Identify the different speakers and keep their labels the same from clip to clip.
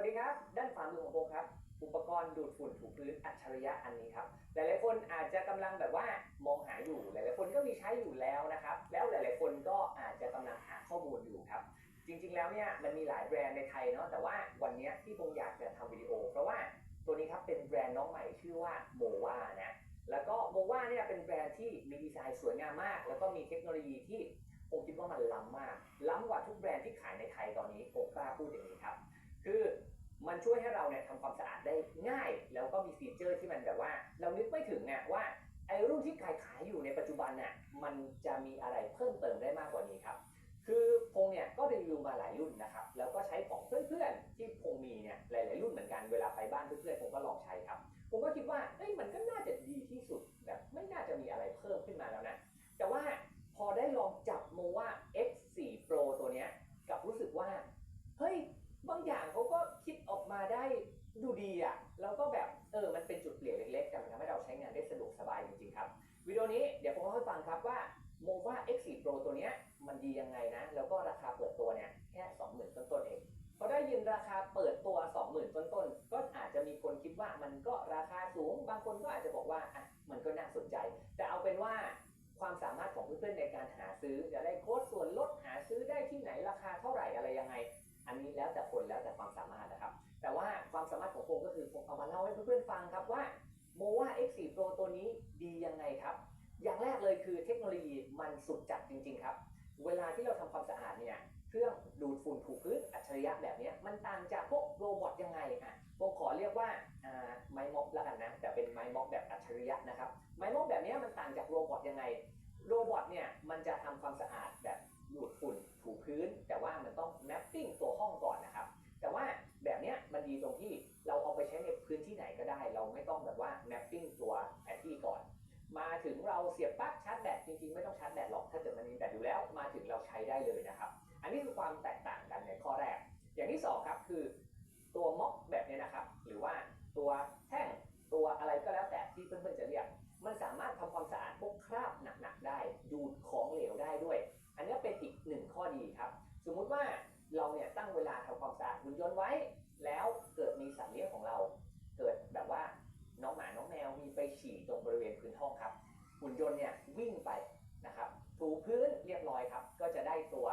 Speaker 1: วัสดีครับ ด้านขวามือของผมครับ อุปกรณ์ดูดฝุ่นถูพื้นอัจฉริยะอันนี้ครับ หลายๆคนอาจจะกำลังแบบว่ามองหาอยู่ หลายๆคนก็มีใช้อยู่แล้วนะครับ แล้วหลายๆคนก็อาจจะกำลังหาข้อมูลอยู่ครับ จริงๆแล้วเนี่ยมันมีหลายแบรนด์ในไทยเนาะ แต่ว่าวันนี้ที่ผมอยากจะทำวิดีโอ เพราะว่าตัวนี้ครับเป็นแบรนด์น้องใหม่ชื่อว่าโมวานะ แล้วก็โมวาเนี่ยเป็นแบรนด์ที่มีดีไซน์สวยงามมาก แล้วก็มีเทคโนโลยีที่ผมคิดว่ามันล้ำมาก ล้ำกว่าทุกแบรนด์ที่ขายในไทยตอนนี้ผมกล้าพูดอย่างนี้ครับ คือ มันช่วยให้เราเนี่ยทำความสะอาดได้ง่าย แล้วก็มีฟีเจอร์ที่มันแบบว่า เรานึกไม่ถึงเนี่ยว่าไอ้รุ่นที่ขายขายอยู่ในปัจจุบันน่ะมันจะมีอะไรเพิ่มเติมได้มากกว่านี้ครับ คือพงเนี่ยก็รีวิวมาหลายรุ่นนะครับ แล้วก็ใช้ของเพื่อนๆที่พงมีเนี่ยหลาย ๆ รุ่นเหมือนกันเวลาไปบ้านเพื่อนๆพงก็ลองใช้ครับ บางคนก็อาจจะบอกว่าอะมันก็น่าสนใจ แต่เอาเป็นว่าความสามารถของเพื่อนๆในการหาซื้อจะได้โค้ดส่วนลดหาซื้อได้ที่ไหนราคาเท่าไหร่อะไรยังไง อันนี้แล้วแต่คนแล้วแต่ความสามารถนะครับ แต่ว่าความสามารถของผมก็คือผมเอามาเล่าให้เพื่อนๆฟังครับว่า m o v a X4 Pro ตัวนี้ดียังไงครับ อย่างแรกเลยคือเทคโนโลยีมันสุดจัดจริงๆครับ เวลาที่เราทำความสะอาดเนี่ยเครื่องดูดฝุ่นถูพื้นอัจฉริยะแบบนี้มันต่างจากพวกโรบอทยังไงอะ ผมขอเรียกว่าไม้ม็อบแล้วกันนะ แต่เป็นไม้ม็อบแบบอัจฉริยะนะครับ ไม้ม็อบแบบนี้มันต่างจากโรบอทยังไง โรบอทเนี่ยมันจะทำความสะอาดแบบดูดฝุ่นถูพื้น แต่ว่ามันต้องแมปปิ้งตัวห้องก่อนนะครับ แต่ว่าแบบนี้มันดีตรงที่เราเอาไปใช้ในพื้นที่ไหนก็ได้ เราไม่ต้องแบบว่าแมปปิ้งตัวแผนที่ก่อน มาถึงเราเสียบปลั๊กชาร์จแบตจริงๆไม่ต้องชาร์จแบตหรอกถ้าเกิดมันมีแบตอยู่แล้ว มาถึงเราใช้ได้เลยนะครับ อันนี้คือความแตกต่างกันในข้อแรก อย่างที่สองครับคือตัวม็อกแบ ตัวแท่งตัวอะไรก็แล้วแต่ที่เพื่อนๆจะเรียก มันสามารถทำความสะอาดพวกคราบหนักๆได้ ดูดของเหลวได้ด้วย อันนี้เป็นอีกหนึ่งข้อดีครับ สมมุติว่าเราเนี่ยตั้งเวลาทำความสะอาดหุ่นยนต์ไว้ แล้วเกิดมีสัตว์เลี้ยงของเรา เกิดแบบว่าน้องหมาน้องแมวมีไปฉี่ตรงบริเวณพื้นห้องครับหุ่นยนต์เนี่ยวิ่งไปนะครับถูพื้นเรียบร้อยครับ ก็จะได้ตัว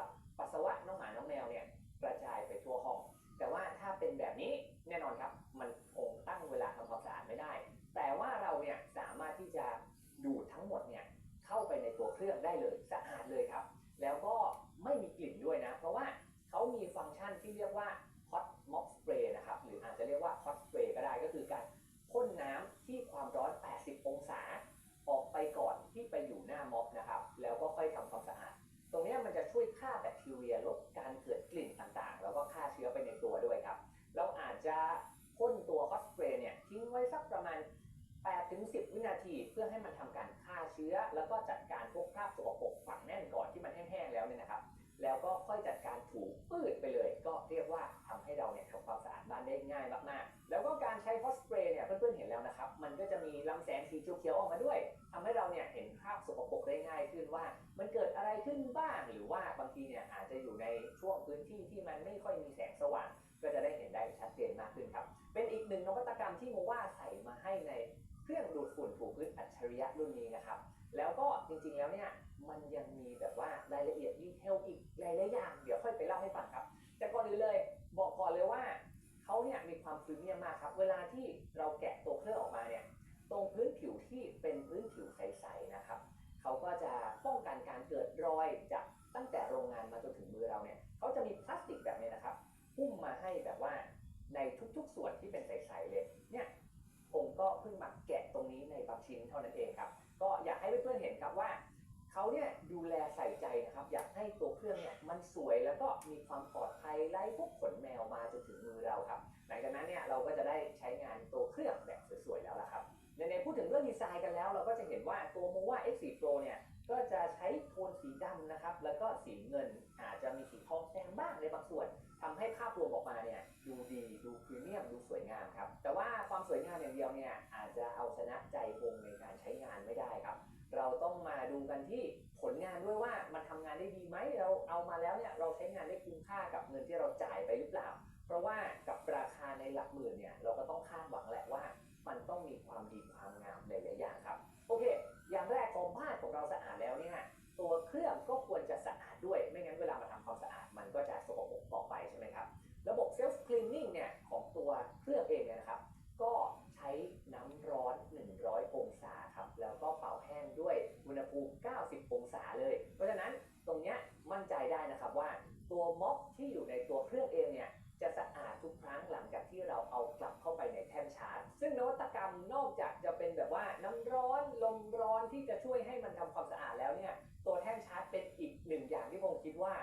Speaker 1: นาทีเพื่อให้มันทำการฆ่าเชื้อ แล้วก็จัดการพวกคราบสกปรกฝังแน่นก่อนที่มันแห้งๆแล้วเนี่ยนะครับ แล้วก็ค่อยจัดการถูปืดไปเลย ก็เรียกว่าทำให้เราเนี่ยทำความสะอาดบ้านได้ง่ายมากๆแล้วก็การใช้ hot spray เนี่ยเพื่อนๆเห็นแล้วนะครับ มันก็จะมีลำแสงสีเขียวๆออกมาด้วยทำให้เราเนี่ยเห็นคราบสกปรกได้ง่ายขึ้นว่า มันเกิดอะไรขึ้นบ้างหรือว่าบางทีเนี่ยอาจจะอยู่ในช่วงพื้นที่ที่มันไม่ค่อยมีแสงสว่างก็จะได้เห็นได้ชัดเจนมากขึ้นครับ เป็นอีกหนึ่งนวัตกรรมที่โมว่าใส่มาให้ใน เครื่องดูดฝุ่นถูพื้นอัจฉริยะรุ่นนี้นะครับ แล้วก็จริงๆแล้วเนี่ยมันยังมีแบบว่ารายละเอียดดีเทลอีกหลายๆอย่างเดี๋ยวค่อยไปเล่าให้ฟังครับแต่ก่อนอื่นเลยบอกก่อนเลยว่าเขาเนี่ยมีความพรีเมียมมากครับ เวลาที่เราแกะตัวเครื่องออกมาเนี่ยตรงพื้นผิวที่เป็นพื้นผิวใสๆนะครับเขาก็จะป้องกันการเกิดรอยจาก เขาเนี่ยดูแลใส่ใจนะครับ อยากให้ตัวเครื่องเนี่ยมันสวยแล้วก็มีความปลอดภัยไล่พวกขนแมวมาจนถึงมือเราครับ หลังจากนั้นเนี่ยเราก็จะได้ใช้งานตัวเครื่องแบบสวยๆแล้วล่ะครับในๆพูดถึงเรื่องดีไซน์กันแล้ว เราก็จะเห็นว่าตัว Mova X4 Pro เนี่ยก็จะใช้โทนสีดำนะครับ แล้วก็สีเงินอาจจะมีสีทองแซมบ้างในบางส่วนทำให้ภาพรวมออกมาเนี่ยดูดีดูพรีเมียมดูสวยงามครับ แต่ว่าความสวยงามอย่างเดียวเนี่ย มันทำงานได้ดีไหมเราเอามาแล้วเนี่ยเราใช้งานได้คุ้มค่ากับเงินที่เราจ่ายไปหรือเปล่า เพราะว่ากับราคาในหลักหมื่นเนี่ยเราก็ต้องคาดหวัง นะครับว่าตัวม็อบที่อยู่ในตัวเครื่องเองเนี่ยจะสะอาดทุกครั้งหลังจากที่เราเอากลับเข้าไปในแท่นชาร์จ ซึ่งนวัตกรรมนอกจากจะเป็นแบบว่าน้ำร้อนลมร้อนที่จะช่วยให้มันทำความสะอาดแล้วเนี่ยตัวแท่นชาร์จเป็นอีกหนึ่งอย่างที่ผมคิดว่า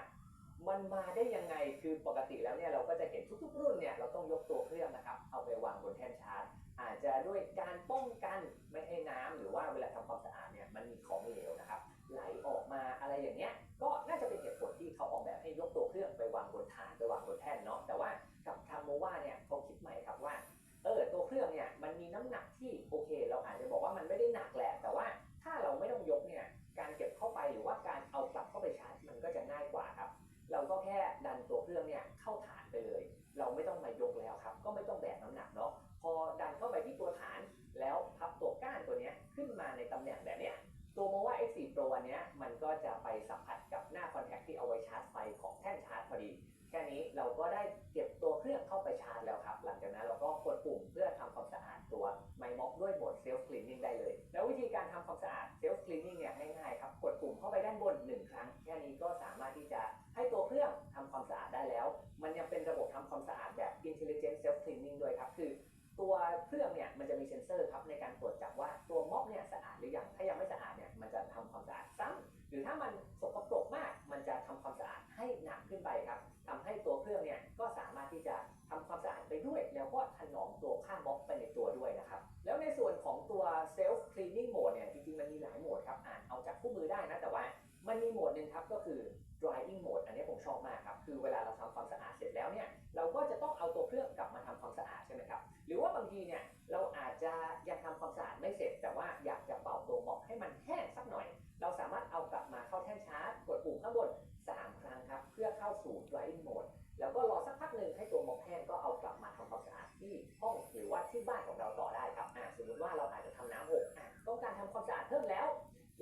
Speaker 1: มันมาได้ยังไงคือปกติแล้วเนี่ยเราก็จะเห็นทุกๆ รุ่นเนี่ยเราต้องยกตัวเครื่องนะครับเอาไปวางบนแท่นชาร์จ อาจจะด้วยการป้องกันไม่ให้น้ำหรือว่าเวลาทำความสะอาด ม็อกไปในตัวด้วยนะครับ แล้วในส่วนของตัว self cleaning mode เนี่ยจริงๆ มันมีหลายโหมดครับอ่านเอาจากคู่มือได้นะ แต่ว่ามันมีโหมดหนึ่งครับก็คือ drying mode อันนี้ผมชอบมากครับ คือเวลาเราทำ ของเราต่อได้ครับอ่าสมมติว่าเราอาจจะทำน้ำหกต้องการทำความสะอาดเพิ่มแล้ว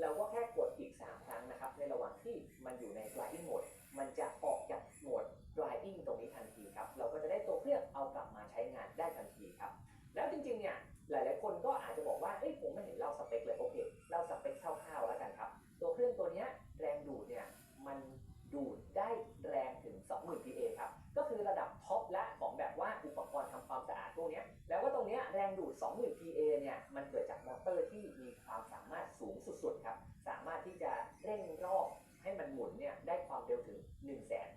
Speaker 1: เราก็แค่กดอีก 3 ครั้งนะครับ ในระหว่างที่มันอยู่ใน drying mode มันจะออกจากโหมด drying ตรงนี้ทันทีครับ เราก็จะได้ตัวเครื่องเอากลับมาใช้งานได้ทันทีครับ แล้วจริงๆเนี่ยหลายๆคนก็อาจจะบอกว่าเอ้ยผมไม่เห็นเล่าสเปคเลยโอเคเล่าสเปคคร่าวๆแล้วกันครับ ตัวเครื่องตัวเนี้ยแรงดูดเนี่ยมันดูดได้แรงถึง 20,000 PA ครับ ก็คือระดับท็อปและของแบบว่าอุปกรณ์ทำความสะอาดพวกเนี้ย แล้วก็ต รงเนี้ยแรงดูด 20,000 PA เนี่ย มันเกิดจากมอเตอร์ที่มีความสามารถสูงสุดๆครับ สามารถที่จะเร่งรอบให้มันหมุนเนี่ยได้ความเร็วถึง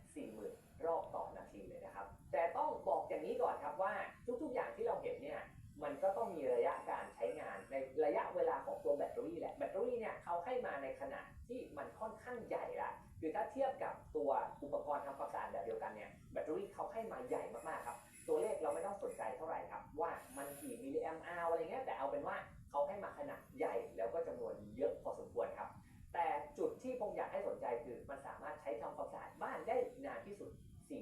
Speaker 1: 140,000 รอบต่อนาทีเลยนะครับ แต่ต้องบอกอย่างนี้ก่อนครับว่าทุกๆ อย่างที่เราเห็นเนี่ย มันก็ต้องมีระยะการใช้งานในระยะเวลาของตัวแบตเตอรี่แหละ แบตเตอรี่เนี่ยเขาให้มาในขนาดที่มันค่อนข้างใหญ่ละคือถ้าเทียบกับตัวอุปกรณ์ทำความสะอาดแบบเดียวกันเนี่ย แบตเตอรี่เขาให้มาใหญ่มากๆครับ ว่ามันกี่มิลลิแอมป์อาวอะไรเงี้ยแต่เอาเป็นว่าเขาให้มาขนาดใหญ่แล้วก็จำนวนเยอะพอสมควรครับ แต่จุดที่ผมอยากให้สนใจคือมันสามารถใช้ทำความสะอาดบ้านได้นานที่สุด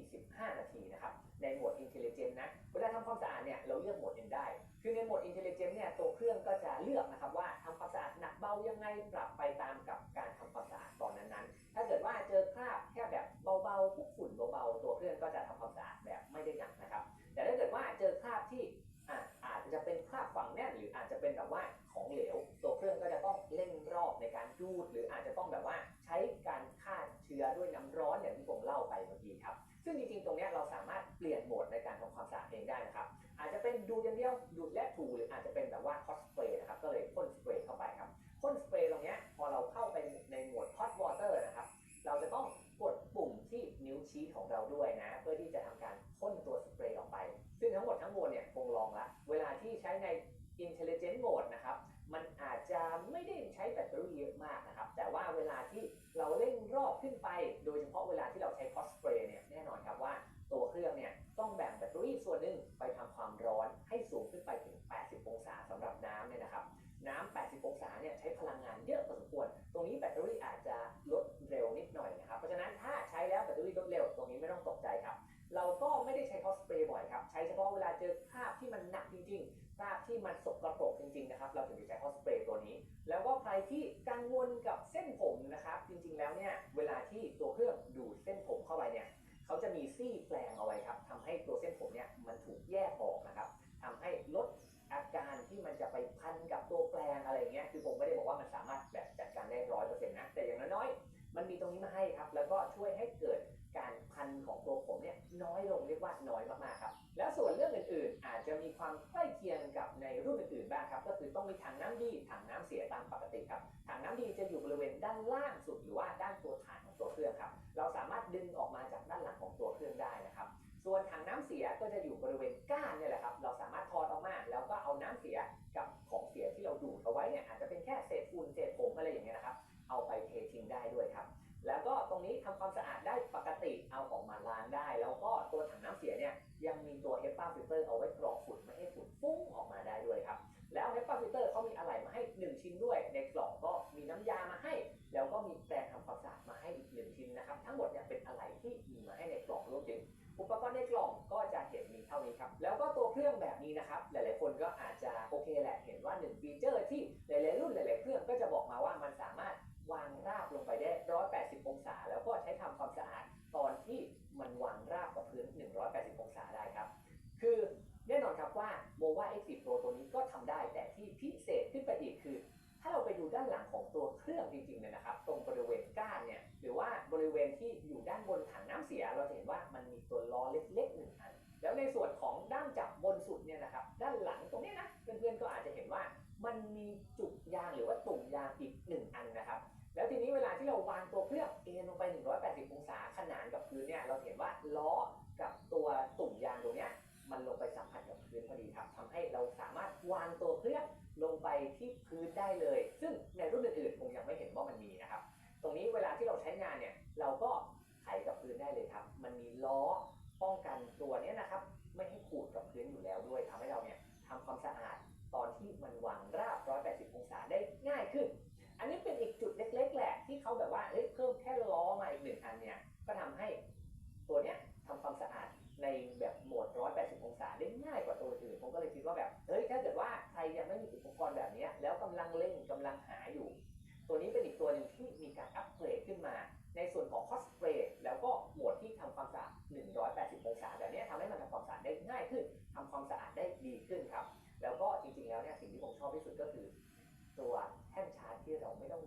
Speaker 1: 45 นาทีนะครับ ในโหมด Intelligent นะ เวลาทำความสะอาดเนี่ยเราเลือกโหมด N ได้ คือในโหมด Intelligent เนี่ยตัวเครื่องก็จะเลือกนะครับว่าทำความสะอาดหนักเบายังไงปรับไปตามกับการ ซึ่งจริงๆ ตรงนี้เราสามารถเปลี่ยนโหมดในการทำความสะอาดเองได้นะครับ อาจจะเป็นดูดอย่างเดียวดูดและถูหรืออาจจะเป็นแบบว่า hot spray นะครับ ก็เลยพ่นสเปรย์เข้าไปครับพ่นสเปรย์ตรงนี้พอเราเข้าไปในโหมด hot water นะครับ เราจะต้องกดปุ่มที่นิ้วชี้ของเราด้วยนะ เพื่อที่จะทำการพ่นตัวสเปรย์ออกไป ซึ่งทั้งหมดทั้งมวลเนี่ยคงลองละ เวลาที่ใช้ใน intelligent mode นะครับ มันอาจจะไม่ได้ใช้แบตเตอรี่เยอะมากนะครับ แต่ว่าเวลาที่เราเร่งรอบขึ้นไป โดยเฉพาะเวลาที่เราใช้ hot spray เนะครับเราถึงจะใช้ฮอตสเปรย์ตัวนี้ แล้วก็ใครที่กังวลกับเส้นผมนะครับ จริงๆแล้วเนี่ยเวลาที่ตัวเครื่องดูดเส้นผมเข้าไปเนี่ยเขาจะมีซี่แปลงเอาไว้ครับทำให้ตัวเส้นผมเนี่ยมันถูกแยกออกนะครับทำให้ลดอาการที่มันจะไปพันกับตัวแปลงอะไรเงี้ยคือผมไม่ได้บอกว่ามันสามารถแบบจัดการได้ร้อยเปอร์เซ็นต์นะแต่อย่างน้อยๆมันมีตรงนี้มาให้ครับ แล้วก็ช่วยให้เกิดการพันของตัวผมเนี่ยน้อยลงเรียกว่าน้อยมากๆครับ มีถังน้ำดีถังน้ำเสียตามปกติครับถังน้ำดีจะอยู่บริเวณด้านล่างสุด ของด้านจับบนสุดเนี่ยนะครับ ด้านหลังตรงนี้นะเพื่อนๆก็อาจจะเห็นว่ามันมีจุกยางหรือว่าตุ่มยางอีกหนึ่งอันนะครับ แล้วทีนี้เวลาที่เราวางตัวเครื่องเอ็นลงไป 180 องศาขนานกับพื้นเนี่ยเราเห็นว่าล้อกับตัวตุ่มยางตรงเนี้ยมันลงไปสัมผัสกับพื้นพอดีครับทำให้เราสามารถวางตัวเครื่องลงไปที่พื้นได้เลย ซึ่งในรุ่นอื่นๆคงยังไม่เห็นว่ามันมีนะครับ ตรงนี้เวลาที่เราใช้งานเนี่ยเราก็ไถกับพื้นได้เลยครับ มันมีล้อป้องกันำลังหาอยู่ ตัวนี้เป็นอีกตัวหนึ่งที่มีการอัปเกรดขึ้นมา ในส่วนของคอสเปรดแล้วก็โหมดที่ทำความสะอาด 180 องศาแบบนี้ทำให้มันทำความสะอาดได้ง่ายขึ้นทำความสะอาดได้ดีขึ้นครับ แล้วก็จริงๆแล้วเนี่ยสิ่งที่ผมชอบที่สุดก็คือ ตัวแท่นชาร์จที่เราไม่ต้อง